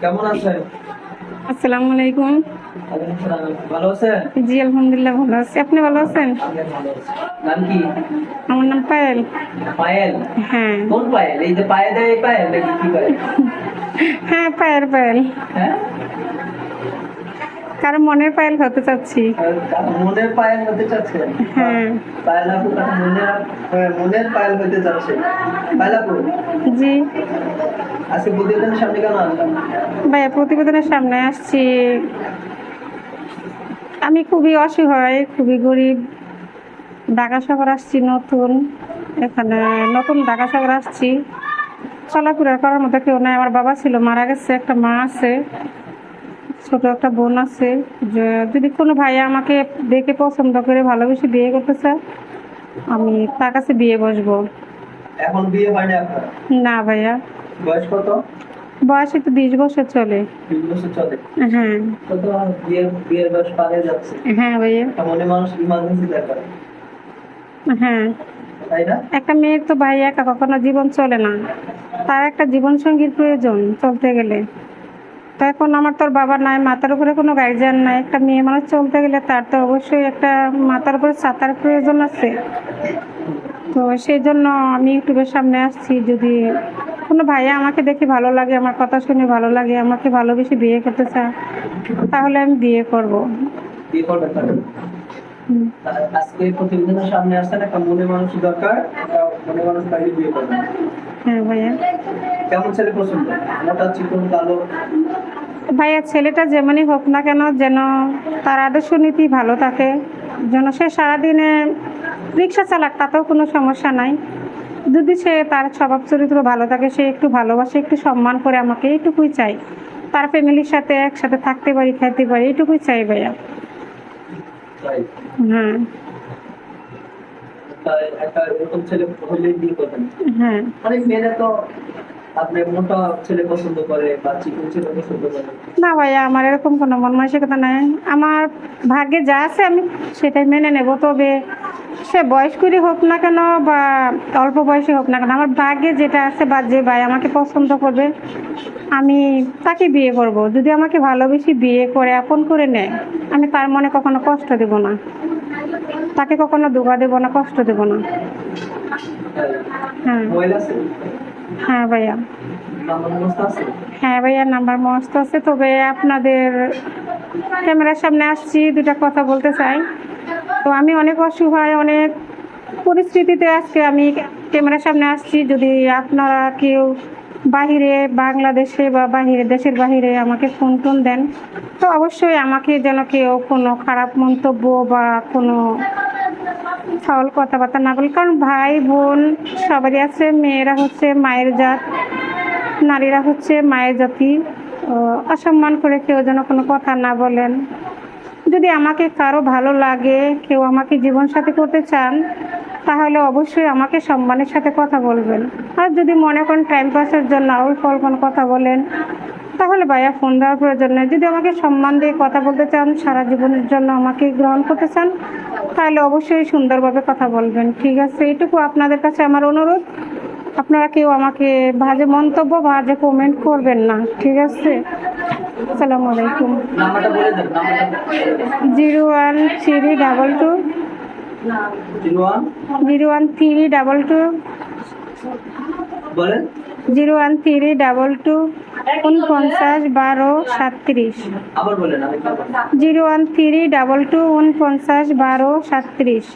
কেমন আছেন? আসসালামু আলাইকুম। ভালো আছেন? জি আলহামদুলিল্লাহ ভালো আছি। আপনি ভালো আছেন? আমি ভালো আছি। নাম কি? আমার নাম পায়েল। পায়েল? হ্যাঁ। কোন পায়েল? এই যে পায়ে এই পায়েল নাকি কি পায়েল? হ্যাঁ পায়েল পায়েল। হ্যাঁ? কারও মনের পায়েল হতে চাচ্ছি। মনের পায়েল হতে চাচ্ছেন হ্যাঁ। পায়েল আপু মনের মনের পায়েল হতে চাচ্ছে? পায়েল আপু জি। আজকে প্রতিদিন সামনে কেন আসলাম? ভাইয়া প্রতিবেদনের সামনে আসছি। আমি খুবই অসহায় খুবই গরিব। ঢাকা শহর আসছি নতুন। এখানে নতুন ঢাকা শহর আসছি। চলাফেরা করার মতো কেউ নাই। আমার বাবা ছিল মারা গেছে একটা মা আছে ছোট একটা বোন আছে। যদি কোনো ভাইয়া আমাকে দেখে পছন্দ করে ভালোবেসে বিয়ে করতে চায় আমি তার কাছে বিয়ে বসবো। এখন বিয়ে হয়নি না ভাইয়া। বয়স কত? বয়সে তো বিশ বছর চলে। তিন বছর চলে? হ্যাঁ। কত বিয়ের বিয়ের বয়স পারে যাচ্ছে। হ্যাঁ ভাইয়া। একটা মনে মানুষ ইমার্জেন্সি দরকার হ্যাঁ। তাই না? একটা মেয়ের তো ভাই একা কখনো জীবন চলে না। তার একটা জীবন সঙ্গীর প্রয়োজন চলতে গেলে। তো এখন আমার তোর বাবা নাই মাথার উপরে কোনো গার্জিয়ান নাই। একটা মেয়ে মানুষ চলতে গেলে তার তো অবশ্যই একটা মাথার উপরে ছাতার প্রয়োজন আছে। তো সেই জন্য আমি ইউটিউবের সামনে আসছি যদি কোনো ভাইয়া আমাকে দেখে ভালো লাগে আমার কথা শুনে ভালো লাগে আমাকে ভালোবেসে বিয়ে করতে চায় তাহলে আমি বিয়ে করব। বিয়ে করবেন তাহলে? হুম। আর আজকে প্রতিবেদনের সামনে আসছেন একটা মনে মানুষ দরকার মনে মানুষ পাইলে বিয়ে করবেন হ্যাঁ ভাইয়া। কেমন ছেলে পছন্দ? মোটা চিকন কালো? ভাইয়া ছেলেটা যেমনই হোক না কেন যেন তার আদর্শ নীতি ভালো থাকে যেন সে সারাদিনে রিক্সা চালাক তাতেও কোনো সমস্যা নাই। যদি সে তার স্বভাব চরিত্র ভালো থাকে সে একটু ভালোবাসে একটু সম্মান করে আমাকে এইটুকুই চাই। তার ফ্যামিলির সাথে একসাথে থাকতে পারি খাইতে পারি এইটুকুই চাই ভাইয়া। হ্যাঁ। হ্যাঁ। অনেক মেয়েরা তো না ভাইয়া আমার এরকম কোনো মন মানসিকতা নাই। আমার ভাগ্যে যা আছে আমি সেটাই মেনে নেব তবে সে বয়স্করই হোক না কেন বা অল্প বয়সে হোক না কেন আমার ভাগ্যে যেটা আছে বা যে ভাই আমাকে পছন্দ করবে আমি তাকে বিয়ে করব। যদি আমাকে ভালোবেসে বিয়ে করে আপন করে নেয় আমি তার মনে কখনো কষ্ট দেব না। তাকে কখনো দুঃখা দেব না কষ্ট দেব না। হ্যাঁ। হ্যাঁ ভাইয়া। হ্যাঁ ভাইয়া নাম্বার মস্ত আছে। তবে আপনাদের ক্যামেরার সামনে আসছি দুটা কথা বলতে চাই। তো আমি অনেক অসহায়, অনেক পরিস্থিতিতে আজকে আমি ক্যামেরার সামনে আসছি। যদি আপনারা কেউ বাহিরে, বাংলাদেশে বা বাহিরে, দেশের বাহিরে আমাকে ফোন টোন দেন, তো অবশ্যই আমাকে যেন কেউ কোনো খারাপ মন্তব্য বা কোনো ফাউল কথাবার্তা না বলে, কারণ ভাই, বোন সবারই আছে, মেয়েরা হচ্ছে মায়ের জাত, নারীরা হচ্ছে মায়ের জাতি। অসম্মান করে কেউ যেন কোনো কথা না বলেন। যদি আমাকে কারও ভালো লাগে, কেউ আমাকে জীবনসাথী করতে চান, তাহলে অবশ্যই আমাকে সম্মানের সাথে কথা বলবেন। আর যদি মনে করেন টাইম পাসের জন্য অল্প অল্প কথা বলেন, তাহলে ভাইয়া ফোন দেওয়ার প্রয়োজন নেই। যদি আমাকে সম্মান দিয়ে কথা বলতে চান, সারা জীবনের জন্য আমাকে গ্রহণ করতে চান, তাহলে অবশ্যই সুন্দরভাবে কথা বলবেন। ঠিক আছে এইটুকু আপনাদের কাছে আমার অনুরোধ। আপনারা কেউ আমাকে বাজে মন্তব্য, বাজে কমেন্ট করবেন না। ঠিক আছে? আসসালামু আলাইকুম। Zero one three double two. Zero one three double two. Zero one three double two. উনপঞ্চাশ বারো সাতত্রিশ। Zero one three double two, উনপঞ্চাশ বারো সাতত্রিশ।